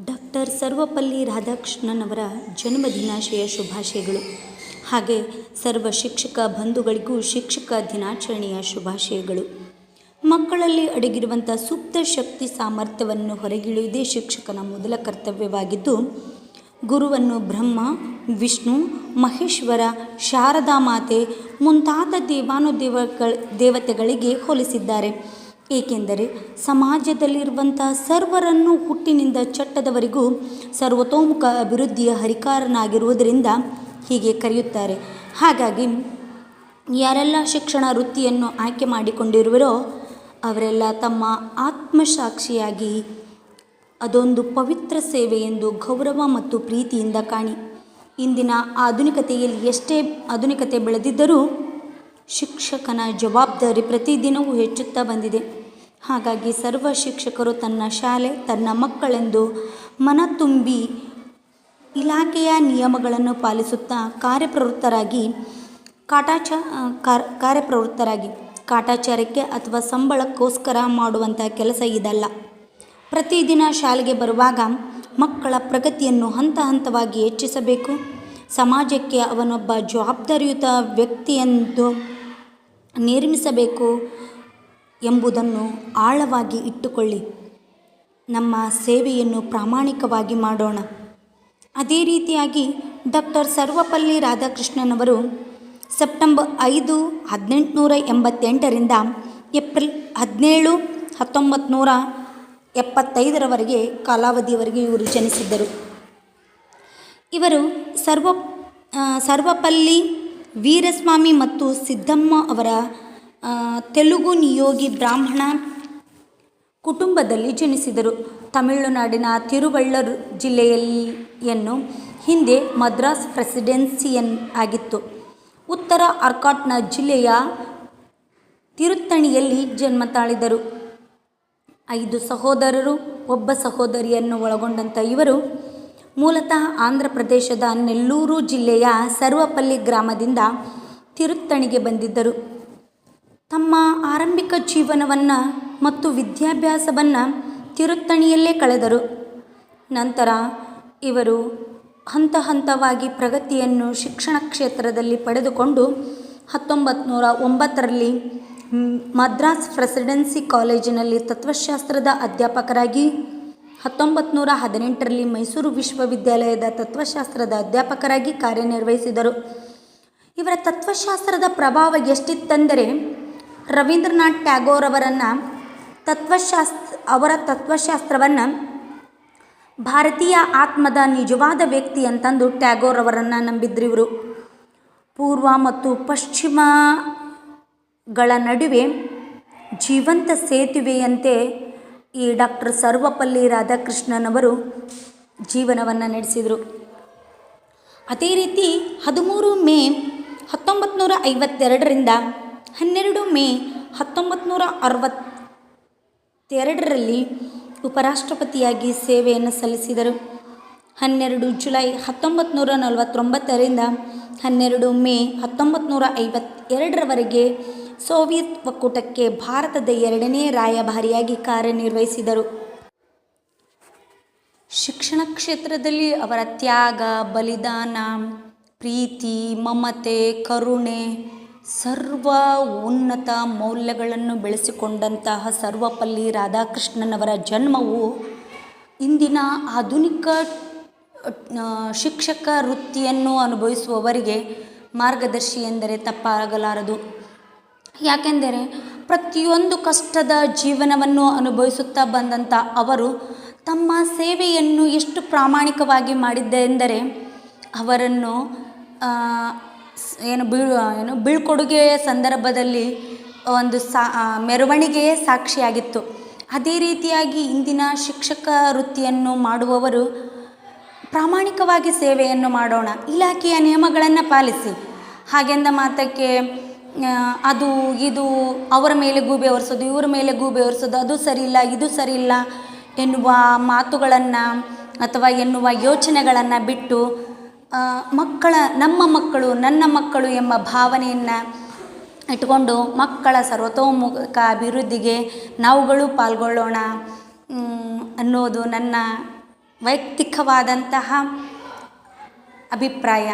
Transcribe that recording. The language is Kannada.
ಡಾಕ್ಟರ್ ಸರ್ವಪಲ್ಲಿ ರಾಧಾಕೃಷ್ಣನವರ ಜನ್ಮದಿನಾಶಯ ಶುಭಾಶಯಗಳು. ಹಾಗೆ ಸರ್ವ ಶಿಕ್ಷಕ ಬಂಧುಗಳಿಗೂ ಶಿಕ್ಷಕ ದಿನಾಚರಣೆಯ ಶುಭಾಶಯಗಳು. ಮಕ್ಕಳಲ್ಲಿ ಅಡಗಿರುವಂಥ ಸೂಕ್ತ ಶಕ್ತಿ ಸಾಮರ್ಥ್ಯವನ್ನು ಹೊರಗಿಳಿಯುವುದೇ ಶಿಕ್ಷಕನ ಮೊದಲ ಕರ್ತವ್ಯವಾಗಿದ್ದು, ಗುರುವನ್ನು ಬ್ರಹ್ಮ, ವಿಷ್ಣು, ಮಹೇಶ್ವರ, ಶಾರದಾ ಮಾತೆ ಮುಂತಾದ ದೇವಾನುದೇವಗಳ ದೇವತೆಗಳಿಗೆ ಹೋಲಿಸಿದ್ದಾರೆ. ಏಕೆಂದರೆ ಸಮಾಜದಲ್ಲಿರುವಂಥ ಸರ್ವರನ್ನು ಹುಟ್ಟಿನಿಂದ ಚಟ್ಟದವರೆಗೂ ಸರ್ವತೋಮುಖ ಅಭಿವೃದ್ಧಿಯ ಹರಿಕಾರನಾಗಿರುವುದರಿಂದ ಹೀಗೆ ಕರೆಯುತ್ತಾರೆ. ಹಾಗಾಗಿ ಯಾರೆಲ್ಲ ಶಿಕ್ಷಣ ವೃತ್ತಿಯನ್ನು ಆಯ್ಕೆ ಮಾಡಿಕೊಂಡಿರುವರೋ ಅವರೆಲ್ಲ ತಮ್ಮ ಆತ್ಮಸಾಕ್ಷಿಯಾಗಿ ಅದೊಂದು ಪವಿತ್ರ ಸೇವೆ ಎಂದು ಗೌರವ ಮತ್ತು ಪ್ರೀತಿಯಿಂದ ಕಾಣಿ. ಇಂದಿನ ಆಧುನಿಕತೆಯಲ್ಲಿ ಎಷ್ಟೇ ಆಧುನಿಕತೆ ಬೆಳೆದಿದ್ದರೂ ಶಿಕ್ಷಕನ ಜವಾಬ್ದಾರಿ ಪ್ರತಿದಿನವೂ ಹೆಚ್ಚುತ್ತಾ ಬಂದಿದೆ. ಹಾಗಾಗಿ ಸರ್ವ ಶಿಕ್ಷಕರು ತನ್ನ ಶಾಲೆ, ತನ್ನ ಮಕ್ಕಳೆಂದು ಮನ ತುಂಬಿ ಇಲಾಖೆಯ ನಿಯಮಗಳನ್ನು ಪಾಲಿಸುತ್ತಾ ಕಾರ್ಯಪ್ರವೃತ್ತರಾಗಿ, ಕಾಟಾಚ ಕಾರ್, ಕಾರ್ಯಪ್ರವೃತ್ತರಾಗಿ, ಕಾಟಾಚಾರಕ್ಕೆ ಅಥವಾ ಸಂಬಳಕ್ಕೋಸ್ಕರ ಮಾಡುವಂಥ ಕೆಲಸ ಇದಲ್ಲ. ಪ್ರತಿದಿನ ಶಾಲೆಗೆ ಬರುವಾಗ ಮಕ್ಕಳ ಪ್ರಗತಿಯನ್ನು ಹಂತ ಹಂತವಾಗಿ ಹೆಚ್ಚಿಸಬೇಕು. ಸಮಾಜಕ್ಕೆ ಅವನೊಬ್ಬ ಜವಾಬ್ದಾರಿಯುತ ವ್ಯಕ್ತಿಯೆಂದು ನಿರ್ಮಿಸಬೇಕು. ಎಂಬುದನ್ನು ಆಳವಾಗಿ ಇಟ್ಟುಕೊಳ್ಳಿ. ನಮ್ಮ ಸೇವೆಯನ್ನು ಪ್ರಾಮಾಣಿಕವಾಗಿ ಮಾಡೋಣ. ಅದೇ ರೀತಿಯಾಗಿ ಡಾಕ್ಟರ್ ಸರ್ವಪಲ್ಲಿ ರಾಧಾಕೃಷ್ಣನವರು ಸೆಪ್ಟೆಂಬರ್ ಐದು, ಹದಿನೆಂಟುನೂರ ಎಂಬತ್ತೆಂಟರಿಂದ ಏಪ್ರಿಲ್ ಹದಿನೇಳು ಹತ್ತೊಂಬತ್ತು ನೂರ ಎಪ್ಪತ್ತೈದರವರೆಗೆ ಕಾಲಾವಧಿಯವರೆಗೆ ಇವರು ಜನಿಸಿದ್ದರು. ಇವರು ಸರ್ವ ಸರ್ವಪಲ್ಲಿ ವೀರಸ್ವಾಮಿ ಮತ್ತು ಸಿದ್ದಮ್ಮ ಅವರ ತೆಲುಗು ನಿಯೋಗಿ ಬ್ರಾಹ್ಮಣ ಕುಟುಂಬದಲ್ಲಿ ಜನಿಸಿದರು. ತಮಿಳುನಾಡಿನ ತಿರುವಳ್ಳರ್ ಜಿಲ್ಲೆಯಲ್ಲಿಯನ್ನು ಹಿಂದೆ ಮದ್ರಾಸ್ ಪ್ರೆಸಿಡೆನ್ಸಿಯನ್ ಆಗಿತ್ತು. ಉತ್ತರ ಆರ್ಕಾಟ್ನ ಜಿಲ್ಲೆಯ ತಿರುತ್ತಣಿಯಲ್ಲಿ ಜನ್ಮ ತಾಳಿದರು. ಐದು ಸಹೋದರರು, ಒಬ್ಬ ಸಹೋದರಿಯನ್ನು ಒಳಗೊಂಡಂಥ ಇವರು ಮೂಲತಃ ಆಂಧ್ರ ಪ್ರದೇಶದ ನೆಲ್ಲೂರು ಜಿಲ್ಲೆಯ ಸರ್ವಪಲ್ಲಿ ಗ್ರಾಮದಿಂದ ತಿರುತ್ತಣಿಗೆ ಬಂದಿದ್ದರು. ತಮ್ಮ ಆರಂಭಿಕ ಜೀವನವನ್ನು ಮತ್ತು ವಿದ್ಯಾಭ್ಯಾಸವನ್ನು ತಿರುತ್ತಣಿಯಲ್ಲೇ ಕಳೆದರು. ನಂತರ ಇವರು ಹಂತ ಹಂತವಾಗಿ ಪ್ರಗತಿಯನ್ನು ಶಿಕ್ಷಣ ಕ್ಷೇತ್ರದಲ್ಲಿ ಪಡೆದುಕೊಂಡು ಹತ್ತೊಂಬತ್ತು ನೂರ ಒಂಬತ್ತರಲ್ಲಿ ಮದ್ರಾಸ್ ಪ್ರೆಸಿಡೆನ್ಸಿ ಕಾಲೇಜಿನಲ್ಲಿ ತತ್ವಶಾಸ್ತ್ರದ ಅಧ್ಯಾಪಕರಾಗಿ ಹತ್ತೊಂಬತ್ತು ನೂರ ಹದಿನೆಂಟರಲ್ಲಿ ಮೈಸೂರು ವಿಶ್ವವಿದ್ಯಾಲಯದ ತತ್ವಶಾಸ್ತ್ರದ ಅಧ್ಯಾಪಕರಾಗಿ ಕಾರ್ಯನಿರ್ವಹಿಸಿದರು. ಇವರ ತತ್ವಶಾಸ್ತ್ರದ ಪ್ರಭಾವ ಎಷ್ಟಿತ್ತೆಂದರೆ ರವೀಂದ್ರನಾಥ್ ಟ್ಯಾಗೋರ್ ಅವರನ್ನು ತತ್ವಶಾಸ್ತ್ರ, ಅವರ ತತ್ವಶಾಸ್ತ್ರವನ್ನು ಭಾರತೀಯ ಆತ್ಮದ ನಿಜವಾದ ವ್ಯಕ್ತಿ ಅಂತಂದು ಟ್ಯಾಗೋರ್ ಅವರನ್ನು ನಂಬಿದ್ರು ಇವರು. ಪೂರ್ವ ಮತ್ತು ಪಶ್ಚಿಮಗಳ ನಡುವೆ ಜೀವಂತ ಸೇತುವೆಯಂತೆ ಈ ಡಾಕ್ಟರ್ ಸರ್ವಪಲ್ಲಿ ರಾಧಾಕೃಷ್ಣನವರು ಜೀವನವನ್ನು ನಡೆಸಿದರು. ಅದೇ ರೀತಿ ಹದಿಮೂರು ಮೇ ಹತ್ತೊಂಬತ್ತು ನೂರ ಐವತ್ತೆರಡರಿಂದ ಹನ್ನೆರಡು ಮೇ ಹತ್ತೊಂಬತ್ತು ನೂರ ಅರವತ್ತೆರಡರಲ್ಲಿ ಉಪರಾಷ್ಟ್ರಪತಿಯಾಗಿ ಸೇವೆಯನ್ನು ಸಲ್ಲಿಸಿದರು. ಹನ್ನೆರಡು ಜುಲೈ ಹತ್ತೊಂಬತ್ತು ನೂರ ನಲವತ್ತೊಂಬತ್ತರಿಂದ ಹನ್ನೆರಡು ಮೇ ಹತ್ತೊಂಬತ್ತು ನೂರ ಐವತ್ತೆರಡರವರೆಗೆ ಸೋವಿಯತ್ ಒಕ್ಕೂಟಕ್ಕೆ ಭಾರತದ ಎರಡನೇ ರಾಯಭಾರಿಯಾಗಿ ಕಾರ್ಯನಿರ್ವಹಿಸಿದರು. ಶಿಕ್ಷಣ ಕ್ಷೇತ್ರದಲ್ಲಿ ಅವರ ತ್ಯಾಗ, ಬಲಿದಾನ, ಪ್ರೀತಿ, ಮಮತೆ, ಕರುಣೆ ಸರ್ವ ಉನ್ನತ ಮೌಲ್ಯಗಳನ್ನು ಬೆಳೆಸಿಕೊಂಡಂತಹ ಸರ್ವಪಲ್ಲಿ ರಾಧಾಕೃಷ್ಣನವರ ಜನ್ಮವು ಇಂದಿನ ಆಧುನಿಕ ಶಿಕ್ಷಕ ವೃತ್ತಿಯನ್ನು ಅನುಭವಿಸುವವರಿಗೆ ಮಾರ್ಗದರ್ಶಿ ಎಂದರೆ ತಪ್ಪಾಗಲಾರದು. ಯಾಕೆಂದರೆ ಪ್ರತಿಯೊಂದು ಕಷ್ಟದ ಜೀವನವನ್ನು ಅನುಭವಿಸುತ್ತಾ ಬಂದಂಥ ಅವರು ತಮ್ಮ ಸೇವೆಯನ್ನು ಎಷ್ಟು ಪ್ರಾಮಾಣಿಕವಾಗಿ ಮಾಡಿದ್ದೆಂದರೆ ಅವರನ್ನು ಏನು ಬೀಳ್, ಏನು ಬೀಳ್ಕೊಡುಗೆಯ ಸಂದರ್ಭದಲ್ಲಿ ಒಂದು ಸಾ ಮೆರವಣಿಗೆಯೇ ಸಾಕ್ಷಿಯಾಗಿತ್ತು. ಅದೇ ರೀತಿಯಾಗಿ ಇಂದಿನ ಶಿಕ್ಷಕ ವೃತ್ತಿಯನ್ನು ಮಾಡುವವರು ಪ್ರಾಮಾಣಿಕವಾಗಿ ಸೇವೆಯನ್ನು ಮಾಡೋಣ, ಇಲಾಖೆಯ ನಿಯಮಗಳನ್ನು ಪಾಲಿಸಿ. ಹಾಗೆಂದ ಮಾತಕ್ಕೆ ಅದು, ಇದು ಅವರ ಮೇಲೆ ಗೂಬೆ ಒರೆಸೋದು, ಇವರ ಮೇಲೆ ಗೂಬೆ ಒರೆಸೋದು, ಅದು ಸರಿಯಿಲ್ಲ, ಇದು ಸರಿಯಿಲ್ಲ ಎನ್ನುವ ಮಾತುಗಳನ್ನು ಅಥವಾ ಎನ್ನುವ ಯೋಚನೆಗಳನ್ನು ಬಿಟ್ಟು ಮಕ್ಕಳ, ನಮ್ಮ ಮಕ್ಕಳು, ನನ್ನ ಮಕ್ಕಳು ಎಂಬ ಭಾವನೆಯನ್ನು ಇಟ್ಕೊಂಡು ಮಕ್ಕಳ ಸರ್ವತೋಮುಖ ಅಭಿವೃದ್ಧಿಗೆ ನಾವುಗಳು ಪಾಲ್ಗೊಳ್ಳೋಣ ಅನ್ನೋದು ನನ್ನ ವೈಯಕ್ತಿಕವಾದಂತಹ ಅಭಿಪ್ರಾಯ.